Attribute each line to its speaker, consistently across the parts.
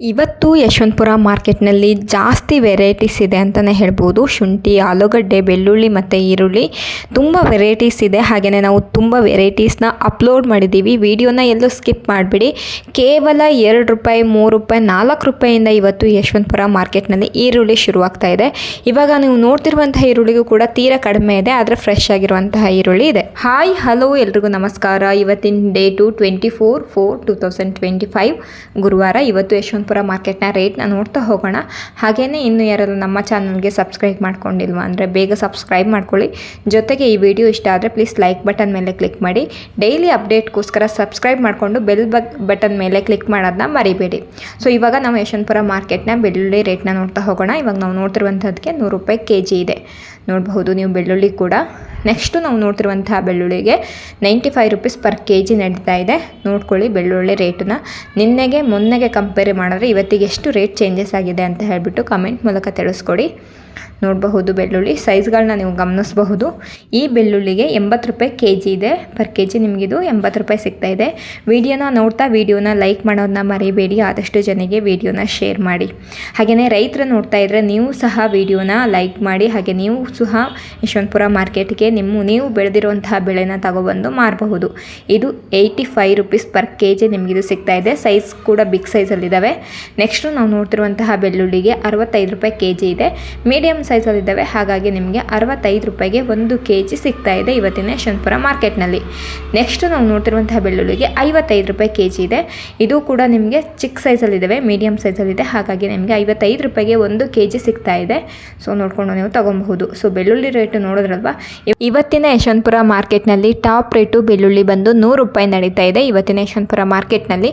Speaker 1: ಇವತ್ತು ಯಶವಂತಪುರ ಮಾರ್ಕೆಟ್ನಲ್ಲಿ ಜಾಸ್ತಿ ವೆರೈಟೀಸ್ ಇದೆ ಅಂತಲೇ ಹೇಳ್ಬೋದು. ಶುಂಠಿ, ಆಲೂಗಡ್ಡೆ, ಬೆಳ್ಳುಳ್ಳಿ ಮತ್ತು ಈರುಳ್ಳಿ ತುಂಬ ವೆರೈಟೀಸ್ ಇದೆ. ಹಾಗೆಯೇ ನಾವು ತುಂಬ ವೆರೈಟೀಸ್ನ ಅಪ್ಲೋಡ್ ಮಾಡಿದ್ದೀವಿ. ವಿಡಿಯೋನ ಎಲ್ಲೂ ಸ್ಕಿಪ್ ಮಾಡಿಬಿಡಿ. ಕೇವಲ ಎರಡು ರೂಪಾಯಿ, ಮೂರು ರೂಪಾಯಿ, ನಾಲ್ಕು ರೂಪಾಯಿಯಿಂದ ಇವತ್ತು ಯಶವಂತಪುರ ಮಾರ್ಕೆಟ್ನಲ್ಲಿ ಈರುಳ್ಳಿ ಶುರುವಾಗ್ತಾ ಇದೆ. ಇವಾಗ ನೀವು ನೋಡ್ತಿರುವಂತಹ ಈರುಳ್ಳಿಗೂ ಕೂಡ ತೀರಾ ಕಡಿಮೆ ಇದೆ, ಆದರೆ ಫ್ರೆಶ್ ಆಗಿರುವಂತಹ ಈರುಳ್ಳಿ ಇದೆ. ಹಾಯ್, ಹಲೋ ಎಲ್ರಿಗೂ ನಮಸ್ಕಾರ. ಇವತ್ತಿನ date twenty four four two ಗುರುವಾರ ಇವತ್ತು ಯಶವಂತಪುರ ಮಾರ್ಕೆಟ್ನ ರೇಟ್ನ ನೋಡ್ತಾ ಹೋಗೋಣ. ಹಾಗೆಯೇ ಇನ್ನು ಯಾರಾದರೂ ನಮ್ಮ ಚಾನಲ್ಗೆ ಸಬ್ಸ್ಕ್ರೈಬ್ ಮಾಡ್ಕೊಂಡಿಲ್ವ ಅಂದರೆ ಬೇಗ ಸಬ್ಸ್ಕ್ರೈಬ್ ಮಾಡ್ಕೊಳ್ಳಿ. ಜೊತೆಗೆ ಈ ವಿಡಿಯೋ ಇಷ್ಟ ಆದರೆ ಪ್ಲೀಸ್ ಲೈಕ್ ಬಟನ್ ಮೇಲೆ ಕ್ಲಿಕ್ ಮಾಡಿ. ಡೈಲಿ ಅಪ್ಡೇಟ್ಗೋಸ್ಕರ ಸಬ್ಸ್ಕ್ರೈಬ್ ಮಾಡಿಕೊಂಡು ಬೆಲ್ ಬಟನ್ ಮೇಲೆ ಕ್ಲಿಕ್ ಮಾಡೋದನ್ನ ಮರಿಬೇಡಿ. ಸೊ ಇವಾಗ ನಾವು ಯಶವಂತಪುರ ಮಾರ್ಕೆಟ್ನ ಬೆಳ್ಳುಳ್ಳಿ ರೇಟ್ನ ನೋಡ್ತಾ ಹೋಗೋಣ. ಇವಾಗ ನಾವು ನೋಡ್ತಿರುವಂಥದ್ದಕ್ಕೆ ನೂರು ರೂಪಾಯಿ ಕೆ ಇದೆ. ನೋಡಬಹುದು, ನೀವು ಬೆಳ್ಳುಳ್ಳಿ ಕೂಡ. ನೆಕ್ಸ್ಟು ನಾವು ನೋಡ್ತಿರುವಂತಹ ಬೆಳ್ಳುಳ್ಳಿಗೆ ninety five rupees per K G ನಡೀತಾ ಇದೆ. ನೋಡ್ಕೊಳ್ಳಿ ಬೆಳ್ಳುಳ್ಳಿ ರೇಟನ್ನ ನಿನ್ನೆಗೆ, ಮೊನ್ನೆಗೆ ಕಂಪೇರ್ ಮಾಡಿದ್ರೆ ಇವತ್ತಿಗೆ ಎಷ್ಟು ರೇಟ್ ಚೇಂಜಸ್ ಆಗಿದೆ ಅಂತ ಹೇಳಿಬಿಟ್ಟು ಕಮೆಂಟ್ ಮೂಲಕ ತಿಳಿಸ್ಕೊಡಿ. ನೋಡಬಹುದು ಬೆಳ್ಳುಳ್ಳಿ. ಸೈಜ್ಗಳನ್ನ ನೀವು ಗಮನಿಸಬಹುದು. ಈ ಬೆಳ್ಳುಳ್ಳಿಗೆ ಎಂಬತ್ತು ರೂಪಾಯಿ ಕೆ ಜಿ ಇದೆ. ಪರ್ ಕೆ ಜಿ ನಿಮಗಿದು ಎಂಬತ್ತು ರೂಪಾಯಿ ಸಿಗ್ತಾ ಇದೆ. ವಿಡಿಯೋನ ನೋಡ್ತಾ ವಿಡಿಯೋನ ಲೈಕ್ ಮಾಡೋದನ್ನ ಮರಿಬೇಡಿ. ಆದಷ್ಟು ಜನಗೆ ವಿಡಿಯೋನ ಶೇರ್ ಮಾಡಿ. ಹಾಗೆಯೇ ರೈತರು ನೋಡ್ತಾ ಇದ್ದರೆ ನೀವು ಸಹ ವಿಡಿಯೋನ ಲೈಕ್ ಮಾಡಿ. ಹಾಗೆ ನೀವು ಸಹ ಯಶವಂತಪುರ ಮಾರ್ಕೆಟ್ಗೆ ನಿಮ್ಮ, ನೀವು ಬೆಳೆದಿರುವಂತಹ ಬೆಳೆನ ತಗೊಬಂದು ಮಾರಬಹುದು. ಇದು eighty five rupees per K G ನಿಮಗಿದು ಸಿಗ್ತಾ ಇದೆ. ಸೈಜ್ ಕೂಡ ಬಿಗ್ ಸೈಜಲ್ಲಿದ್ದಾವೆ ನೆಕ್ಸ್ಟು ನಾವು ನೋಡ್ತಿರುವಂತಹ ಬೆಳ್ಳುಳ್ಳಿಗೆ ಅರವತ್ತೈದು ರೂಪಾಯಿ ಕೆ ಜಿ ಇದೆ ಮೀಡಿಯಮ್ ಸೈಜಲ್ಲಿದ್ದಾವೆ ಹಾಗಾಗಿ ನಿಮಗೆ ಅರವತ್ತೈದು ರೂಪಾಯಿಗೆ ಒಂದು ಕೆ ಜಿ ಸಿಗ್ತಾ ಇದೆ ಇವತ್ತಿನ ಯಶವಂತಪುರ ಮಾರ್ಕೆಟ್ನಲ್ಲಿ. ನೆಕ್ಸ್ಟ್ ನಾವು ನೋಡ್ತಿರುವಂತಹ ಬೆಳ್ಳುಳ್ಳಿಗೆ ಐವತ್ತೈದು ರೂಪಾಯಿ ಕೆ ಜಿ ಇದೆ. ಇದು ಕೂಡ ನಿಮಗೆ ಚಿಕ್ಕ ಸೈಜಲ್ಲಿದ್ದಾವೆ ಮೀಡಿಯಮ್ ಸೈಜಲ್ಲಿದೆ ಹಾಗಾಗಿ ನಿಮಗೆ ಐವತ್ತೈದು ರೂಪಾಯಿಗೆ ಒಂದು ಕೆ ಜಿ ಸಿಗ್ತಾ ಇದೆ. ಸೊ ನೋಡಿಕೊಂಡು ನೀವು ತೊಗೊಬಹುದು. ಸೊ ಬೆಳ್ಳುಳ್ಳಿ ರೇಟು ನೋಡಿದ್ರಲ್ವಾ? ಇವ್- ಇವತ್ತಿನ ಯಶವಂತಪುರ ಮಾರ್ಕೆಟ್ನಲ್ಲಿ ಟಾಪ್ ರೇಟು ಬೆಳ್ಳುಳ್ಳಿ ಬಂದು ನೂರು ರೂಪಾಯಿ ನಡೀತಾ ಇದೆ ಇವತ್ತಿನ ಯಶವಂತಪುರ ಮಾರ್ಕೆಟ್ನಲ್ಲಿ.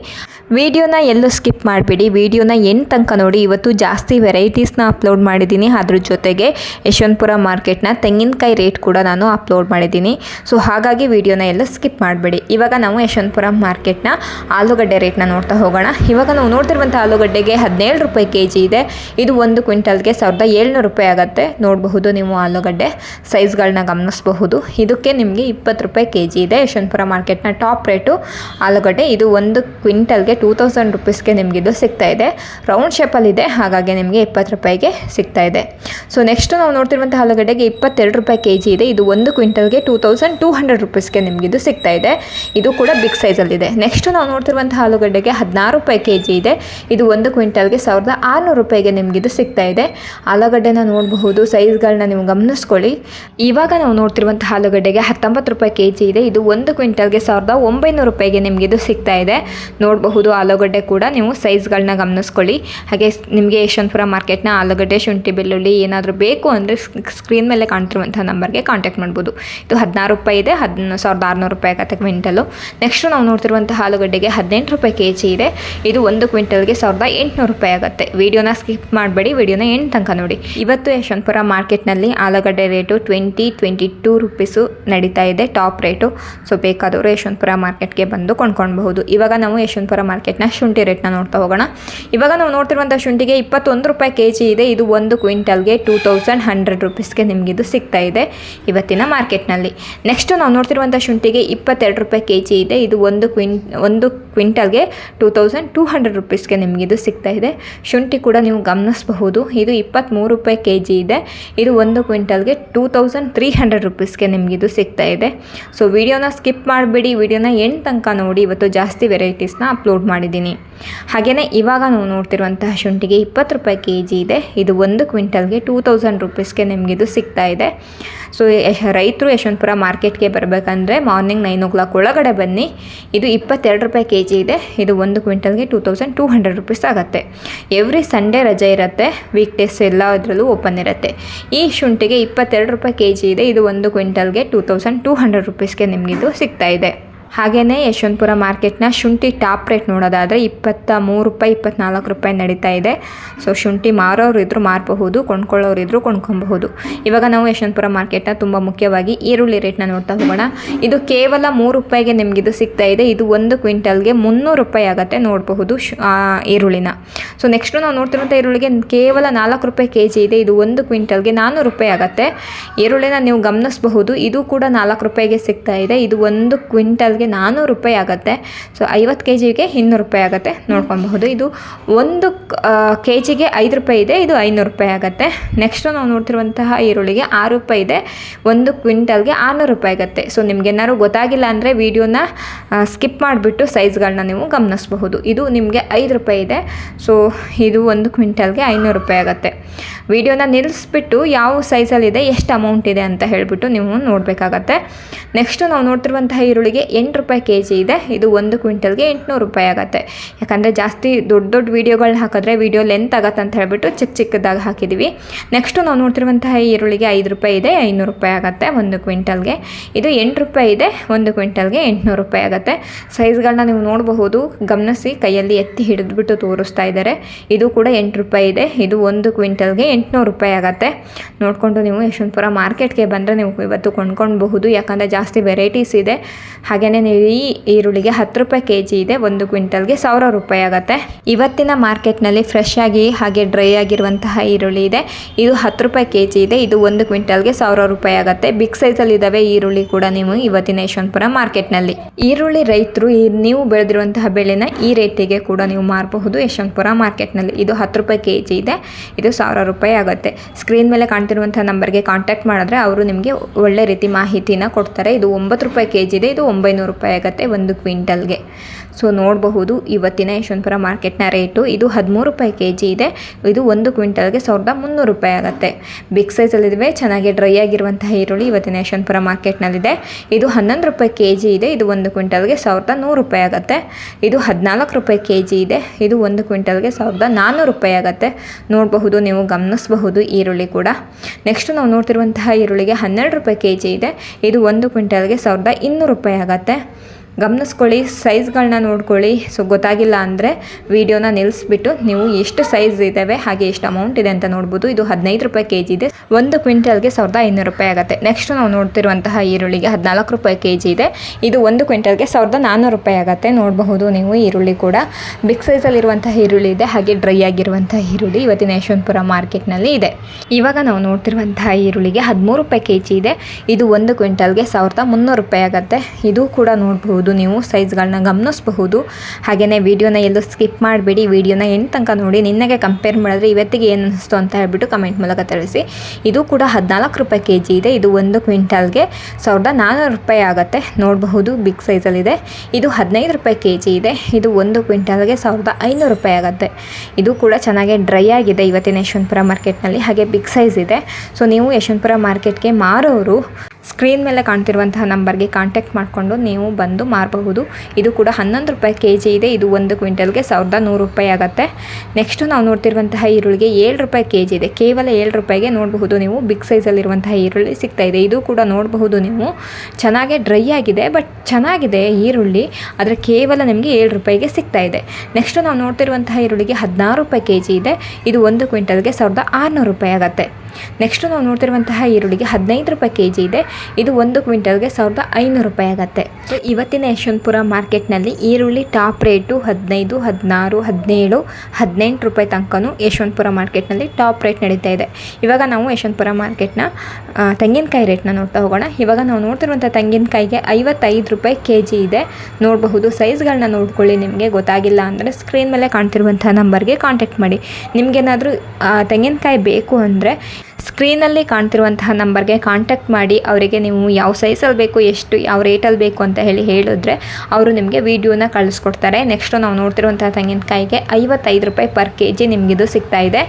Speaker 1: ವಿಡಿಯೋನ ಎಲ್ಲೂ ಸ್ಕಿಪ್ ಮಾಡಬೇಡಿ. ವಿಡಿಯೋನ ಎಂಟು ತನಕ ನೋಡಿ. ಇವತ್ತು ಜಾಸ್ತಿ ವೆರೈಟೀಸ್ನ ಅಪ್ಲೋಡ್ ಮಾಡಿದ್ದೀನಿ. ಅದ್ರ ಜೊತೆಗೆ ಯಶವಂತಪುರ ಮಾರ್ಕೆಟ್ನ ತೆಂಗಿನಕಾಯಿ ರೇಟ್ ಕೂಡ ನಾನು ಅಪ್ಲೋಡ್ ಮಾಡಿದ್ದೀನಿ. ಸೊ, ಹಾಗಾಗಿ ವಿಡಿಯೋನ ಎಲ್ಲ ಸ್ಕಿಪ್ ಮಾಡಬೇಡಿ. ಇವಾಗ ನಾವು ಯಶವಂತಪುರ ಮಾರ್ಕೆಟ್ನ ಆಲೂಗಡ್ಡೆ ರೇಟ್ನ ನೋಡ್ತಾ ಹೋಗೋಣ. ಇವಾಗ ನಾವು ನೋಡ್ತಿರುವಂಥ ಆಲೂಗಡ್ಡೆಗೆ ಹದಿನೇಳು ರೂಪಾಯಿ ಕೆ ಜಿ ಇದೆ. ಇದು ಒಂದು ಕ್ವಿಂಟಲ್ಗೆ ಸಾವಿರದ ಏಳ್ನೂರು ರೂಪಾಯಿ ಆಗುತ್ತೆ. ನೋಡಬಹುದು ನೀವು ಆಲೂಗಡ್ಡೆ ಸೈಜ್ಗಳನ್ನ ಗಮನಿಸಬಹುದು. ಇದಕ್ಕೆ ನಿಮಗೆ ಇಪ್ಪತ್ತು ರೂಪಾಯಿ ಕೆ ಜಿ ಇದೆ. ಯಶವಂತಪುರ ಮಾರ್ಕೆಟ್ನ ಟಾಪ್ ರೇಟು ಆಲೂಗಡ್ಡೆ. ಇದು ಒಂದು ಕ್ವಿಂಟಲ್ಗೆ ಟೂ ತೌಸಂಡ್ ರುಪೀಸ್ಗೆ ನಿಮಗಿದು ಸಿಗ್ತಾ ಇದೆ. ರೌಂಡ್ ಶೇಪಲ್ಲಿದೆ. ಹಾಗಾಗಿ ನಿಮಗೆ ಇಪ್ಪತ್ತು ರೂಪಾಯಿಗೆ ಸಿಗ್ತಾ ಇದೆ. ಸೊ ನೆಕ್ಸ್ಟ್ ನಾವು ನೋಡ್ತಿರುವಂಥ ಆಲೂಗಡ್ಡೆಗೆ ಇಪ್ಪತ್ತೆರಡು ರೂಪಾಯಿ ಕೆ ಜಿ ಇದೆ. ಇದು ಒಂದು ಕ್ವಿಂಟಲ್ಗೆ ಟೂ ತೌಸಂಡ್ ಟೂ ಹಂಡ್ರೆಡ್ ರುಪೀಸ್ಗೆ ನಿಮಗೆ ಇದು ಸಿಗ್ತಾ ಇದೆ. ಇದು ಕೂಡ ಬಿಗ್ ಸೈಜಲ್ಲಿದೆ. ನೆಕ್ಸ್ಟ್ ನಾವು ನೋಡ್ತಿರುವಂಥ ಆಲೂಗಡ್ಡೆಗೆ ಹದಿನಾರು ರೂಪಾಯಿ ಕೆ ಜಿ ಇದೆ. ಇದು ಒಂದು ಕ್ವಿಂಟಲ್ಗೆ ಸಾವಿರದ ಆರುನೂರು ರೂಪಾಯಿಗೆ ಇದು ಸಿಗ್ತಾ ಇದೆ. ಆಲೂಗಡ್ಡೆನ ನೋಡಬಹುದು ಸೈಜ್ಗಳನ್ನ ನೀವು ಗಮನಿಸ್ಕೊಳ್ಳಿ. ಇವಾಗ ನಾವು ನೋಡ್ತಿರುವಂಥ ಆಲೂಗಡ್ಡೆಗೆ ಹತ್ತೊಂಬತ್ತು ರೂಪಾಯಿ ಕೆ ಜಿ ಇದೆ. ಇದು ಒಂದು ಕ್ವಿಂಟಲ್ಗೆ ಸಾವಿರದ ಒಂಬೈನೂರು ರೂಪಾಯಿಗೆ ನಿಮ್ಗೆ ಇದು ಸಿಗ್ತಾ ಇದೆ. ನೋಡಬಹುದು, ಆಲೂಗಡ್ಡೆ ಕೂಡ ನೀವು ಸೈಜ್ಗಳನ್ನ ಗಮನಿಸ್ಕೊಳ್ಳಿ. ಹಾಗೆ ನಿಮಗೆ ಯಶವಂತಪುರ ಮಾರ್ಕೆಟ್ನ ಆಲೂಗಡ್ಡೆ ಶುಂಠಿ ಬೆಳ್ಳುಳ್ಳಿ, ಏನಾದರೂ ಬೇಕು ಅಂದರೆ ಸ್ಕ್ರೀನ್ ಮೇಲೆ ಕಾಣ್ತಿರುವಂಥ ನಂಬರ್ಗೆ ಕಾಂಟ್ಯಾಕ್ಟ್ ಮಾಡ್ಬೋದು. ಇದು ಹದಿನಾರು ರೂಪಾಯಿ ಇದೆ, ಹದಿನ, ಸಾವಿರದ ಆರುನೂರು ರೂಪಾಯಿ ಆಗುತ್ತೆ ಕ್ವಿಂಟಲು ನೆಕ್ಸ್ಟ್ ನಾವು ನೋಡ್ತಿರುವಂಥ ಆಲೂಗಡ್ಡೆಗೆ ಹದಿನೆಂಟು ರೂಪಾಯಿ ಕೆ ಜಿ ಇದೆ. ಇದು ಒಂದು ಕ್ವಿಂಟಲ್ಗೆ ಸಾವಿರದ ಎಂಟುನೂರು ರೂಪಾಯಿ ಆಗುತ್ತೆ. ವಿಡಿಯೋನ ಸ್ಕಿಪ್ ಮಾಡಬೇಡಿ, ವಿಡಿಯೋನ ಎಂಟು ತನಕ ನೋಡಿ. ಇವತ್ತು ಯಶವಂತಪುರ ಮಾರ್ಕೆಟ್ನಲ್ಲಿ ಆಲೂಗಡ್ಡೆ rate twenty twenty two rupees ನಡೀತಾ ಇದೆ ಟಾಪ್ ರೇಟು ಸೊ ಬೇಕಾದವರು ಯಶವಂತಪುರ ಮಾರ್ಕೆಟ್ಗೆ ಬಂದು ಕೊಂಡ್ಕೊಳ್ಬಹುದು. ಇವಾಗ ನಾವು ಯಶವಂತಪುರ ಮಾರ್ಕೆಟ್ನ ಶುಂಠಿ ರೇಟ್ನ ನೋಡ್ತಾ ಹೋಗೋಣ. ಇವಾಗ ನಾವು ನೋಡ್ತಿರುವಂಥ ಶುಂಠಿಗೆ ಇಪ್ಪತ್ತೊಂದು ರೂಪಾಯಿ ಕೆ ಜಿ ಇದೆ. ಇದು ಒಂದು ಕ್ವಿಂಟಲ್ಗೆ ತೌಸಂಡ್ ಹಂಡ್ರೆಡ್ ರುಪೀಸ್ಗೆ ನಿಮಗೆ ಇದು ಸಿಗ್ತಾ ಇದೆ ಇವತ್ತಿನ ಮಾರ್ಕೆಟ್ನಲ್ಲಿ. ನೆಕ್ಸ್ಟ್ ನಾವು ನೋಡ್ತಿರುವಂಥ ಶುಂಠಿಗೆ ಇಪ್ಪತ್ತೆರಡು ರೂಪಾಯಿ ಕೆ ಜಿ ಇದೆ. ಇದು ಒಂದು ಕ್ವಿನ್, ಒಂದು ಕ್ವಿಂಟಲ್ಗೆ ಟೂ ತೌಸಂಡ್ ಟೂ ಹಂಡ್ರೆಡ್ ರುಪೀಸ್ಗೆ ನಿಮಗೆ ಇದು ಸಿಗ್ತಾ ಇದೆ ಶುಂಠಿ ಕೂಡ ನೀವು ಗಮನಿಸಬಹುದು. ಇದು ಇಪ್ಪತ್ತ್ಮೂರು ರೂಪಾಯಿ ಕೆ ಜಿ ಇದೆ. ಇದು ಒಂದು ಕ್ವಿಂಟಲ್ಗೆ ಟೂ ತೌಸಂಡ್ ತ್ರೀ ಹಂಡ್ರೆಡ್ ರುಪೀಸ್ಗೆ ನಿಮಗೆ ಇದು ಸಿಗ್ತಾ ಇದೆ ಸೊ ವಿಡಿಯೋನ ಸ್ಕಿಪ್ ಮಾಡಿಬಿಡಿ. ವಿಡಿಯೋನ ಎಂಟು ತನಕ ನೋಡಿ. ಇವತ್ತು ಜಾಸ್ತಿ ವೆರೈಟೀಸ್ನ ಅಪ್ಲೋಡ್ ಮಾಡಿದ್ದೀನಿ. ಹಾಗೆಯೇ ಇವಾಗ ನಾವು ನೋಡ್ತಿರುವಂತಹ ಶುಂಠಿಗೆ ಇಪ್ಪತ್ತು ರೂಪಾಯಿ ಕೆ ಜಿ ಇದೆ. ಇದು ಒಂದು ಕ್ವಿಂಟಲ್ಗೆ ಟೂ ತೌಸಂಡ್ ರುಪೀಸ್ಗೆ ನಿಮಗಿದು ಸಿಗ್ತಾ ಇದೆ. ಸೊ ರೈತರು ಯಶವಂತಪುರ ಮಾರ್ಕೆಟ್ಗೆ ಬರಬೇಕಂದ್ರೆ ಮಾರ್ನಿಂಗ್ ನೈನ್ ಓ ಕ್ಲಾಕ್ ಒಳಗಡೆ ಬನ್ನಿ. ಇದು ಇಪ್ಪತ್ತೆರಡು ರೂಪಾಯಿ ಕೆ ಜಿ ಇದೆ. ಇದು ಒಂದು ಕ್ವಿಂಟಲ್ಗೆ two thousand two hundred rupees ಆಗುತ್ತೆ. ಎವ್ರಿ ಸಂಡೇ ರಜೆ ಇರುತ್ತೆ. ವೀಕ್ ಡೇಸ್ ಎಲ್ಲ ಅದರಲ್ಲೂ ಓಪನ್ ಇರುತ್ತೆ. ಈ ಶುಂಠಿಗೆ ಇಪ್ಪತ್ತೆರಡು ರೂಪಾಯಿ ಕೆ ಜಿ ಇದೆ. ಇದು ಒಂದು ಕ್ವಿಂಟಲ್ಗೆ ಟೂ ತೌಸಂಡ್ ಟೂ ಹಂಡ್ರೆಡ್ ರುಪೀಸ್ಗೆ ನಿಮಗಿದು ಸಿಗ್ತಾ ಇದೆ. ಹಾಗೆಯೇ ಯಶವಂತಪುರ ಮಾರ್ಕೆಟ್ನ ಶುಂಠಿ ಟಾಪ್ ರೇಟ್ ನೋಡೋದಾದರೆ ಇಪ್ಪತ್ತ ಮೂರು ರೂಪಾಯಿ ಇಪ್ಪತ್ನಾಲ್ಕು ರೂಪಾಯಿ ನಡೀತಾ ಇದೆ. ಸೊ, ಶುಂಠಿ ಮಾರೋರಿದ್ರು ಮಾರಬಹುದು ಕೊಂಡ್ಕೊಳ್ಳೋರಿದ್ರು ಕೊಂಡ್ಕೊಬಹುದು ಇವಾಗ ನಾವು ಯಶವಂತಪುರ ಮಾರ್ಕೆಟ್ನ ತುಂಬ ಮುಖ್ಯವಾಗಿ ಈರುಳ್ಳಿ ರೇಟ್ನ ನೋಡ್ತಾ ಹೋಗೋಣ. ಇದು ಕೇವಲ ಮೂರು ರೂಪಾಯಿಗೆ ನಿಮಗಿದು ಸಿಗ್ತಾ ಇದೆ. ಇದು ಒಂದು ಕ್ವಿಂಟಲ್ಗೆ ಮುನ್ನೂರು ರೂಪಾಯಿ ಆಗುತ್ತೆ ನೋಡಬಹುದು ಈರುಳ್ಳಿನ. ಸೊ, ನೆಕ್ಸ್ಟು ನಾವು ನೋಡ್ತಿರುವಂಥ ಈರುಳ್ಳಿಗೆ ಕೇವಲ ನಾಲ್ಕು ರೂಪಾಯಿ ಕೆ ಜಿ ಇದೆ. ಇದು ಒಂದು ಕ್ವಿಂಟಲ್ಗೆ ನಾನ್ನೂರು ರೂಪಾಯಿ ಆಗುತ್ತೆ. ಈರುಳ್ಳಿನ ನೀವು ಗಮನಿಸಬಹುದು. ಇದು ಕೂಡ ನಾಲ್ಕು ರೂಪಾಯಿಗೆ ಸಿಗ್ತಾ ಇದೆ. ಇದು ಒಂದು ಕ್ವಿಂಟಲ್ಗೆ ನಾನ್ನೂರು ರೂಪಾಯಿ ಆಗುತ್ತೆ. ಸೊ ಐವತ್ತು ಕೆ ಜಿಗೆ ಇನ್ನೂರು ರೂಪಾಯಿ ಆಗುತ್ತೆ. ನೋಡ್ಕೊಬಹುದು ಇದು ಒಂದು ಕೆ ಜಿಗೆ ಐದು ರೂಪಾಯಿ ಇದೆ. ಇದು ಐನೂರು ರೂಪಾಯಿ ಆಗುತ್ತೆ. ನೆಕ್ಸ್ಟು ನಾವು ನೋಡ್ತಿರುವಂತಹ ಈರುಳ್ಳಿಗೆ ಆರು ರೂಪಾಯಿ ಇದೆ. ಒಂದು ಕ್ವಿಂಟಲ್ಗೆ ಆರುನೂರು ರೂಪಾಯಿ ಆಗುತ್ತೆ. ಸೊ ನಿಮ್ಗೆ ಏನಾದ್ರು ಗೊತ್ತಾಗಿಲ್ಲ ಅಂದರೆ ವೀಡಿಯೋನ ಸ್ಕಿಪ್ ಮಾಡಿಬಿಟ್ಟು ಸೈಜ್ಗಳನ್ನ ನೀವು ಗಮನಿಸಬಹುದು. ಇದು ನಿಮಗೆ ಐದು ರೂಪಾಯಿ ಇದೆ. ಸೊ ಇದು ಒಂದು ಕ್ವಿಂಟಲ್ಗೆ ಐನೂರು ರೂಪಾಯಿ ಆಗುತ್ತೆ. ವಿಡಿಯೋನ ನಿಲ್ಲಿಸ್ಬಿಟ್ಟು ಯಾವ ಸೈಜಲ್ಲಿದೆ ಎಷ್ಟು ಅಮೌಂಟ್ ಇದೆ ಅಂತ ಹೇಳಿಬಿಟ್ಟು ನೀವು ನೋಡಬೇಕಾಗತ್ತೆ. ನೆಕ್ಸ್ಟು ನಾವು ನೋಡ್ತಿರುವಂತಹ ಈರುಳ್ಳಿಗೆ ಎಂಟು ರೂಪಾಯಿ ಕೆ ಜಿ ಇದೆ. ಇದು ಒಂದು ಕ್ವಿಂಟಲ್ಗೆ ಎಂಟುನೂರು ರೂಪಾಯಿ ಆಗುತ್ತೆ. ಯಾಕಂದರೆ ಜಾಸ್ತಿ ದೊಡ್ಡ ದೊಡ್ಡ ವೀಡಿಯೋಗಳನ್ನ ಹಾಕಿದ್ರೆ ವೀಡಿಯೋ ಲೆಂತ್ ಆಗತ್ತೆ ಅಂತ ಹೇಳ್ಬಿಟ್ಟು ಚಿಕ್ಕ ಚಿಕ್ಕದಾಗಿ ಹಾಕಿದ್ದೀವಿ ನೆಕ್ಸ್ಟು ನಾವು ನೋಡ್ತಿರುವಂತಹ ಈರುಳ್ಳಿಗೆ ಐದು ರೂಪಾಯಿ ಇದೆ. ಐನೂರು ರೂಪಾಯಿ ಆಗುತ್ತೆ ಒಂದು ಕ್ವಿಂಟಲ್ಗೆ. ಇದು ಎಂಟು ರೂಪಾಯಿ ಇದೆ. ಒಂದು ಕ್ವಿಂಟಲ್ಗೆ ಎಂಟುನೂರು ರೂಪಾಯಿ ಆಗುತ್ತೆ. ಸೈಜ್ಗಳನ್ನ ನೀವು ನೋಡಬಹುದು. ಗಮನಿಸಿ ಕೈಯಲ್ಲಿ ಎತ್ತಿ ಹಿಡಿದ್ಬಿಟ್ಟು ತೋರಿಸ್ತಾ ಇದ್ದಾರೆ ಇದು ಕೂಡ ಎಂಟು ರೂಪಾಯಿ ಇದೆ. ಇದು ಒಂದು ಕ್ವಿಂಟಲ್ಗೆ ಎಂಟುನೂರು ರೂಪಾಯಿ ಆಗುತ್ತೆ. ನೋಡಿಕೊಂಡು ನೀವು ಯಶವಂತಪುರ ಮಾರ್ಕೆಟ್ಗೆ ಬಂದರೆ ನೀವು ಇವತ್ತು ಕೊಂಡ್ಕೊಳ್ಬಹುದು. ಯಾಕಂದರೆ ಜಾಸ್ತಿ ವೆರೈಟೀಸ್ ಇದೆ. ಹಾಗೆಯೇ ಈ ಈರುಳ್ಳಿಗೆ ಹತ್ತು ರೂಪಾಯಿ ಕೆ ಜಿ ಇದೆ, ಒಂದು ಕ್ವಿಂಟಲ್ಗೆ ಸಾವಿರ ರೂಪಾಯಿ ಆಗುತ್ತೆ. ಇವತ್ತಿನ ಮಾರ್ಕೆಟ್ನಲ್ಲಿ ಫ್ರೆಶ್ ಆಗಿ ಹಾಗೆ ಡ್ರೈ ಆಗಿರುವಂತಹ ಈರುಳ್ಳಿ ಇದೆ. ಇದು ಹತ್ತು ರೂಪಾಯಿ ಕೆ ಜಿ ಇದೆ, ಇದು ಒಂದು ಕ್ವಿಂಟಲ್ಗೆ ಸಾವಿರ ರೂಪಾಯಿ ಆಗುತ್ತೆ. ಬಿಗ್ ಸೈಜಲ್ಲಿ ಇದ್ದಾವೆ ಈರುಳ್ಳಿ ಕೂಡ ನೀವು ಇವತ್ತಿನ ಯಶವಂತಪುರ ಮಾರ್ಕೆಟ್ನಲ್ಲಿ. ಈರುಳ್ಳಿ ರೈತರು ನೀವು ಬೆಳೆದಿರುವಂತಹ ಬೆಳೆನ ಈ ರೇಟಿಗೆ ಕೂಡ ನೀವು ಮಾರಬಹುದು ಯಶವಂತಪುರ ಮಾರ್ಕೆಟ್ನಲ್ಲಿ. ಇದು ಹತ್ತು ರೂಪಾಯಿ ಕೆ ಜಿ ಇದೆ, ಇದು ಸಾವಿರ ರೂಪಾಯಿ ಆಗುತ್ತೆ. ಸ್ಕ್ರೀನ್ ಮೇಲೆ ಕಾಣ್ತಿರುವಂಥ ನಂಬರ್ಗೆ ಕಾಂಟ್ಯಾಕ್ಟ್ ಮಾಡಿದ್ರೆ ಅವರು ನಿಮಗೆ ಒಳ್ಳೆ ರೀತಿ ಮಾಹಿತಿನ ಕೊಡ್ತಾರೆ. ಇದು ಒಂಬತ್ತು ರೂಪಾಯಿ ಕೆ ಜಿ ಇದೆ, ಇದು ಒಂಬೈನೂರು ರೂಪಾಯಿ ಆಗುತ್ತೆ ಒಂದು ಕ್ವಿಂಟಲ್ಗೆ. ಸೊ ನೋಡಬಹುದು ಇವತ್ತಿನ ಯಶವಂತಪುರ ಮಾರ್ಕೆಟ್ನ ರೇಟು. ಇದು ಹದಿಮೂರು ರೂಪಾಯಿ ಕೆ ಜಿ ಇದೆ. ಇದು ಒಂದು ಕ್ವಿಂಟಲ್ಗೆ ಸಾವಿರದ ಮುನ್ನೂರು ರೂಪಾಯಿ ಆಗುತ್ತೆ. ಬಿಗ್ ಸೈಜಲ್ಲಿದೆ ಚೆನ್ನಾಗಿ ಡ್ರೈ ಆಗಿರುವಂತಹ ಈರುಳ್ಳಿ ಇವತ್ತಿನ ಯಶವಂತಪುರ ಮಾರ್ಕೆಟ್ನಲ್ಲಿದೆ. ಇದು ಹನ್ನೊಂದು ರೂಪಾಯಿ ಕೆ ಜಿ ಇದೆ. ಇದು ಒಂದು ಕ್ವಿಂಟಲ್ಗೆ ಸಾವಿರದ ನೂರು ರೂಪಾಯಿ ಆಗುತ್ತೆ. ಇದು ಹದಿನಾಲ್ಕು ರೂಪಾಯಿ ಕೆ ಜಿ ಇದೆ. ಇದು ಒಂದು ಕ್ವಿಂಟಲ್ಗೆ ಸಾವಿರದ ನಾನ್ನೂರು ರೂಪಾಯಿ ಆಗುತ್ತೆ. ನೋಡಬಹುದು, ನೀವು ಗಮನಿಸಬಹುದು ಈರುಳ್ಳಿ ಕೂಡ. ನೆಕ್ಸ್ಟ್ ನಾವು ನೋಡ್ತಿರುವಂತಹ ಈರುಳ್ಳಿಗೆ ಹನ್ನೆರಡು ರೂಪಾಯಿ ಕೆ ಜಿ ಇದೆ. ಇದು ಒಂದು ಕ್ವಿಂಟಲ್ಗೆ ಸಾವಿರದ ಇನ್ನೂರು ರೂಪಾಯಿ ಆಗುತ್ತೆ. ಗಮನಿಸ್ಕೊಳ್ಳಿ ಸೈಜ್ಗಳನ್ನ ನೋಡ್ಕೊಳ್ಳಿ. ಸೊ ಗೊತ್ತಾಗಿಲ್ಲ ಅಂದರೆ ವೀಡಿಯೋನ ನಿಲ್ಲಿಸ್ಬಿಟ್ಟು ನೀವು ಎಷ್ಟು ಸೈಜ್ ಇದ್ದಾವೆ ಹಾಗೆ ಎಷ್ಟು ಅಮೌಂಟ್ ಇದೆ ಅಂತ ನೋಡ್ಬೋದು. ಇದು ಹದಿನೈದು ರೂಪಾಯಿ ಕೆ ಜಿ ಇದೆ. ಒಂದು ಕ್ವಿಂಟಲ್ಗೆ ಸಾವಿರದ ಐನೂರು ರೂಪಾಯಿ ಆಗುತ್ತೆ. ನೆಕ್ಸ್ಟ್ ನಾವು ನೋಡ್ತಿರುವಂತಹ ಈರುಳ್ಳಿಗೆ ಹದಿನಾಲ್ಕು ರೂಪಾಯಿ ಕೆ ಜಿ ಇದೆ. ಇದು ಒಂದು ಕ್ವಿಂಟಲ್ಗೆ ಸಾವಿರದ ನಾನ್ನೂರು ರೂಪಾಯಿ ಆಗುತ್ತೆ. ನೋಡಬಹುದು ನೀವು ಈರುಳ್ಳಿ ಕೂಡ. ಬಿಗ್ ಸೈಜಲ್ಲಿರುವಂತಹ ಈರುಳ್ಳಿ ಇದೆ, ಹಾಗೆ ಡ್ರೈ ಆಗಿರುವಂತಹ ಈರುಳ್ಳಿ ಇವತ್ತಿನ ಯಶವಂತಪುರ ಮಾರ್ಕೆಟ್ನಲ್ಲಿ ಇದೆ. ಇವಾಗ ನಾವು ನೋಡ್ತಿರುವಂತಹ ಈರುಳ್ಳಿಗೆ ಹದಿಮೂರು ರೂಪಾಯಿ ಕೆ ಜಿ ಇದೆ. ಇದು ಒಂದು ಕ್ವಿಂಟಲ್ಗೆ ಸಾವಿರದ ಮುನ್ನೂರು ರೂಪಾಯಿ ಆಗುತ್ತೆ. ಇದು ಕೂಡ ನೋಡಬಹುದು ನೀವು ಸೈಜ್ಗಳನ್ನ ಗಮನಿಸಬಹುದು. ಹಾಗೆಯೇ ವಿಡಿಯೋನ ಎಲ್ಲೂ ಸ್ಕಿಪ್ ಮಾಡಬೇಡಿ, ವಿಡಿಯೋನ ಎಂಟು ತನಕ ನೋಡಿ, ನಿನ್ನಗೆ ಕಂಪೇರ್ ಮಾಡಿದ್ರೆ ಇವತ್ತಿಗೆ ಏನು ಅನಿಸ್ತು ಅಂತ ಹೇಳ್ಬಿಟ್ಟು ಕಮೆಂಟ್ ಮೂಲಕ ತಿಳಿಸಿ. ಇದು ಕೂಡ ಹದಿನಾಲ್ಕು ರೂಪಾಯಿ ಕೆ ಜಿ ಇದೆ, ಇದು ಒಂದು ಕ್ವಿಂಟಲ್ಗೆ ಸಾವಿರದ ನಾನ್ನೂರು ರೂಪಾಯಿ ಆಗುತ್ತೆ. ನೋಡಬಹುದು ಬಿಗ್ ಸೈಜಲ್ಲಿದೆ ಇದು ಹದಿನೈದು ರೂಪಾಯಿ ಕೆ ಜಿ ಇದೆ, ಇದು ಒಂದು ಕ್ವಿಂಟಲ್ಗೆ ಸಾವಿರದ ಐನೂರು ರೂಪಾಯಿ ಆಗುತ್ತೆ. ಇದು ಕೂಡ ಚೆನ್ನಾಗಿ ಡ್ರೈ ಆಗಿದೆ ಇವತ್ತಿನ ಯಶವಂತಪುರ ಮಾರ್ಕೆಟ್ನಲ್ಲಿ ಹಾಗೆ ಬಿಗ್ ಸೈಜ್ ಇದೆ. ಸೊ ನೀವು ಯಶವಂತಪುರ ಮಾರ್ಕೆಟ್ಗೆ ಮಾರೋರು ಸ್ಕ್ರೀನ್ ಮೇಲೆ ಕಾಣ್ತಿರುವಂತಹ ನಂಬರ್ಗೆ ಕಾಂಟ್ಯಾಕ್ಟ್ ಮಾಡಿಕೊಂಡು ನೀವು ಬಂದು ಮಾರಬಹುದು. ಇದು ಕೂಡ ಹನ್ನೊಂದು ರೂಪಾಯಿ ಕೆ ಜಿ ಇದೆ. ಇದು ಒಂದು ಕ್ವಿಂಟಲ್ಗೆ ಸಾವಿರದ ನೂರು ರೂಪಾಯಿ ಆಗುತ್ತೆ. ನೆಕ್ಸ್ಟು ನಾವು ನೋಡ್ತಿರುವಂತಹ ಈರುಳ್ಳಿಗೆ ಏಳು ರೂಪಾಯಿ ಕೆ ಜಿ ಇದೆ. ಕೇವಲ ಏಳು ರೂಪಾಯಿಗೆ ನೋಡಬಹುದು ನೀವು. ಬಿಗ್ ಸೈಜಲ್ಲಿರುವಂತಹ ಈರುಳ್ಳಿ ಸಿಗ್ತಾ ಇದೆ. ಇದು ಕೂಡ ನೋಡಬಹುದು ನೀವು. ಚೆನ್ನಾಗೆ ಡ್ರೈ ಆಗಿದೆ ಬಟ್ ಚೆನ್ನಾಗಿದೆ ಈರುಳ್ಳಿ, ಆದರೆ ಕೇವಲ ನಿಮಗೆ ಏಳು ರೂಪಾಯಿಗೆ ಸಿಗ್ತಾ ಇದೆ. ನೆಕ್ಸ್ಟು ನಾವು ನೋಡ್ತಿರುವಂತಹ ಈರುಳ್ಳಿಗೆ ಹದಿನಾರು ರೂಪಾಯಿ ಕೆ ಜಿ ಇದೆ. ಇದು ಒಂದು ಕ್ವಿಂಟಲ್ಗೆ ಸಾವಿರದ ಆರುನೂರು ರೂಪಾಯಿ ಆಗುತ್ತೆ. ನೆಕ್ಸ್ಟು ನಾವು ನೋಡ್ತಿರುವಂತಹ ಈರುಳ್ಳಿಗೆ ಹದಿನೈದು ರೂಪಾಯಿ ಕೆ ಜಿ ಇದೆ. ಇದು ಒಂದು ಕ್ವಿಂಟಲ್ಗೆ ಸಾವಿರದ ಐನೂರು ರೂಪಾಯಿ ಆಗುತ್ತೆ. ಸೊ ಇವತ್ತಿನ ಯಶವಂತಪುರ ಮಾರ್ಕೆಟ್ನಲ್ಲಿ ಈರುಳ್ಳಿ ಟಾಪ್ ರೇಟು ಹದಿನೈದು, ಹದಿನಾರು, ಹದಿನೇಳು, ಹದಿನೆಂಟು ರೂಪಾಯಿ ತನಕನೂ ಯಶವಂತಪುರ ಮಾರ್ಕೆಟ್ನಲ್ಲಿ ಟಾಪ್ ರೇಟ್ ನಡೀತಾ ಇದೆ. ಇವಾಗ ನಾವು ಯಶವಂತಪುರ ಮಾರ್ಕೆಟ್ನ ತೆಂಗಿನಕಾಯಿ ರೇಟ್ನ ನೋಡ್ತಾ ಹೋಗೋಣ. ಇವಾಗ ನಾವು ನೋಡ್ತಿರುವಂಥ ತೆಂಗಿನಕಾಯಿಗೆ ಐವತ್ತೈದು ರೂಪಾಯಿ ಕೆ ಜಿ ಇದೆ. ನೋಡಬಹುದು ಸೈಜ್ಗಳನ್ನ ನೋಡ್ಕೊಳ್ಳಿ ನಿಮಗೆ. ಗೊತ್ತಾಗಿಲ್ಲ ಅಂದರೆ ಸ್ಕ್ರೀನ್ ಮೇಲೆ ಕಾಣ್ತಿರುವಂಥ ನಂಬರ್ಗೆ ಕಾಂಟ್ಯಾಕ್ಟ್ ಮಾಡಿ. ನಿಮಗೇನಾದರೂ ತೆಂಗಿನಕಾಯಿ ಬೇಕು ಅಂದರೆ ಸ್ಕ್ರೀನಲ್ಲಿ ಕಾಣ್ತಿರುವಂತಹ ನಂಬರ್ಗೆ ಕಾಂಟ್ಯಾಕ್ಟ್ ಮಾಡಿ ಅವರಿಗೆ ನೀವು ಯಾವ ಸೈಜಲ್ಲಿ ಬೇಕು, ಎಷ್ಟು, ಯಾವ ರೇಟಲ್ಲಿ ಬೇಕು ಅಂತ ಹೇಳಿ ಹೇಳಿದ್ರೆ ಅವರು ನಿಮಗೆ ವೀಡಿಯೋನ ಕಳಿಸ್ಕೊಡ್ತಾರೆ. ನೆಕ್ಸ್ಟು ನಾವು ನೋಡ್ತಿರುವಂತಹ ತೆಂಗಿನಕಾಯಿಗೆ ಐವತ್ತೈದು ರೂಪಾಯಿ ಪರ್ ಕೆ ಜಿ ನಿಮಗಿದು ಸಿಗ್ತಾ ಇದೆ.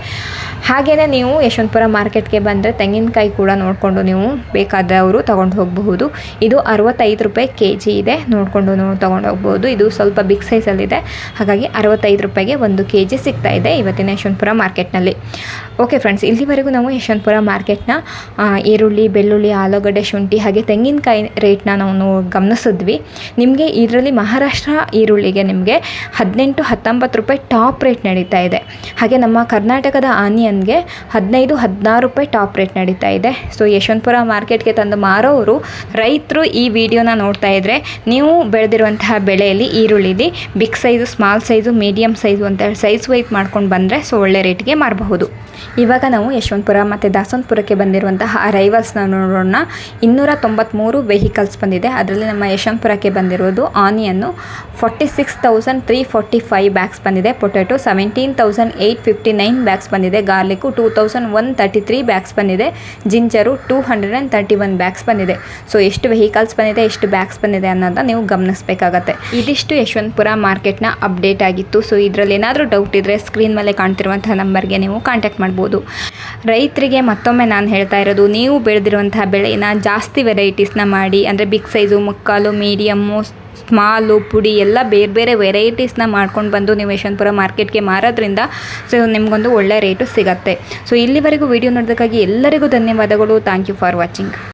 Speaker 1: ಹಾಗೆಯೇ ನೀವು ಯಶವಂತಪುರ ಮಾರ್ಕೆಟ್ಗೆ ಬಂದರೆ ತೆಂಗಿನಕಾಯಿ ಕೂಡ ನೋಡಿಕೊಂಡು ನೀವು ಬೇಕಾದವರು ತೊಗೊಂಡು ಹೋಗಬಹುದು. ಇದು ಅರವತ್ತೈದು ರೂಪಾಯಿ ಕೆ ಜಿ ಇದೆ, ನೋಡಿಕೊಂಡು ನೀವು ತೊಗೊಂಡು ಹೋಗ್ಬೋದು ಇದು ಸ್ವಲ್ಪ ಬಿಗ್ ಸೈಜಲ್ಲಿದೆ ಹಾಗಾಗಿ ಅರವತ್ತೈದು ರೂಪಾಯಿಗೆ ಒಂದು ಕೆ ಜಿ ಸಿಗ್ತಾ ಇದೆ ಇವತ್ತಿನ ಯಶವಂತಪುರ ಮಾರ್ಕೆಟ್ನಲ್ಲಿ ಓಕೆ ಫ್ರೆಂಡ್ಸ್ ಇಲ್ಲಿವರೆಗೂ ನಾವು ಯಶವಂತಪುರ ಯಶವಂತಪುರ ಮಾರ್ಕೆಟ್ನ ಈರುಳ್ಳಿ, ಬೆಳ್ಳುಳ್ಳಿ, ಆಲೂಗಡ್ಡೆ, ಶುಂಠಿ ಹಾಗೆ ತೆಂಗಿನಕಾಯಿ ರೇಟ್ನ ನಾವು ಗಮನಿಸಿದ್ವಿ. ನಿಮಗೆ ಇದರಲ್ಲಿ ಮಹಾರಾಷ್ಟ್ರ ಈರುಳ್ಳಿಗೆ ನಿಮಗೆ ಹದಿನೆಂಟು, ಹತ್ತೊಂಬತ್ತು ರೂಪಾಯಿ ಟಾಪ್ ರೇಟ್ ನಡೀತಾ ಇದೆ. ಹಾಗೆ ನಮ್ಮ ಕರ್ನಾಟಕದ ಆನಿಯನ್ಗೆ ಹದಿನೈದು, ಹದಿನಾರು ರೂಪಾಯಿ ಟಾಪ್ ರೇಟ್ ನಡೀತಾ ಇದೆ. ಸೊ, ಯಶವಂತಪುರ ಮಾರ್ಕೆಟ್ಗೆ ತಂದು ಮಾರೋರು, ರೈತರು ಈ ವಿಡಿಯೋನ ನೋಡ್ತಾ ಇದ್ದರೆ ನೀವು ಬೆಳೆದಿರುವಂತಹ ಬೆಳೆಯಲ್ಲಿ ಈರುಳ್ಳಿಲಿ big size, small size medium size ಅಂತ ಹೇಳಿ ಸೈಜ್ ವೈಸ್ ಮಾಡ್ಕೊಂಡು ಬಂದರೆ ಸೊ, ಒಳ್ಳೆ ರೇಟ್ಗೆ ಮಾರಬಹುದು. ಇವಾಗ ನಾವು ಯಶವಂತಪುರ ಮತ್ತು ದಾಸನಪುರಕ್ಕೆ ಬಂದಿರುವಂತಹ ಅರೈವಲ್ಸ್ನ ನೋಡೋಣ ಇನ್ನೂರ ತೊಂಬತ್ತ್ಮೂರು ವೆಹಿಕಲ್ಸ್ ಬಂದಿದೆ. ಅದರಲ್ಲಿ ನಮ್ಮ ಯಶವಂತಪುರಕ್ಕೆ ಬಂದಿರೋದು onion forty six thousand three forty five bags ಬಂದಿದೆ. Potato seventeen thousand eight fifty nine bags ಬಂದಿದೆ. Garlic two thousand one thirty three bags ಬಂದಿದೆ. Ginger two hundred and thirty one bags ಬಂದಿದೆ. ಸೊ ಎಷ್ಟು ವೆಹಿಕಲ್ಸ್ ಬಂದಿದೆ, ಎಷ್ಟು bags ಬಂದಿದೆ ಅನ್ನೋದನ್ನ ನೀವು ಗಮನಿಸಬೇಕಾಗತ್ತೆ. ಇದಿಷ್ಟು ಯಶವಂತಪುರ ಮಾರ್ಕೆಟ್ನ ಅಪ್ಡೇಟ್ ಆಗಿತ್ತು. ಸೊ ಇದರಲ್ಲಿ ಏನಾದರೂ ಡೌಟ್ ಇದ್ದರೆ ಸ್ಕ್ರೀನ್ ಮೇಲೆ ಕಾಣ್ತಿರುವಂತಹ ನಂಬರ್ಗೆ ನೀವು ಕಾಂಟ್ಯಾಕ್ಟ್ ಮಾಡ್ಬೋದು. ರೈತರಿಗೆ ಮತ್ತೊಮ್ಮೆ ನಾನು ಹೇಳ್ತಾ ಇರೋದು, ನೀವು ಬೆಳೆದಿರುವಂತಹ ಬೆಳೆನ ಜಾಸ್ತಿ ವೆರೈಟೀಸ್ನ ಮಾಡಿ, ಅಂದರೆ ಬಿಗ್ ಸೈಜು ಮುಕ್ಕಾಲು ಮೀಡಿಯಮ್ಮು ಸ್ಮಾಲು ಪುಡಿ ಎಲ್ಲ ಬೇರೆ ಬೇರೆ ವೆರೈಟೀಸ್ನ ಮಾಡ್ಕೊಂಡು ಬಂದು ನೀವು ಯಶವಂತಪುರ ಮಾರ್ಕೆಟ್ಗೆ ಮಾರೋದ್ರಿಂದ ಸೊ ನಿಮಗೊಂದು ಒಳ್ಳೆ ರೇಟು ಸಿಗತ್ತೆ. ಸೊ ಇಲ್ಲಿವರೆಗೂ ವಿಡಿಯೋ ನೋಡೋದಕ್ಕಾಗಿ ಎಲ್ಲರಿಗೂ ಧನ್ಯವಾದಗಳು. Thank you for watching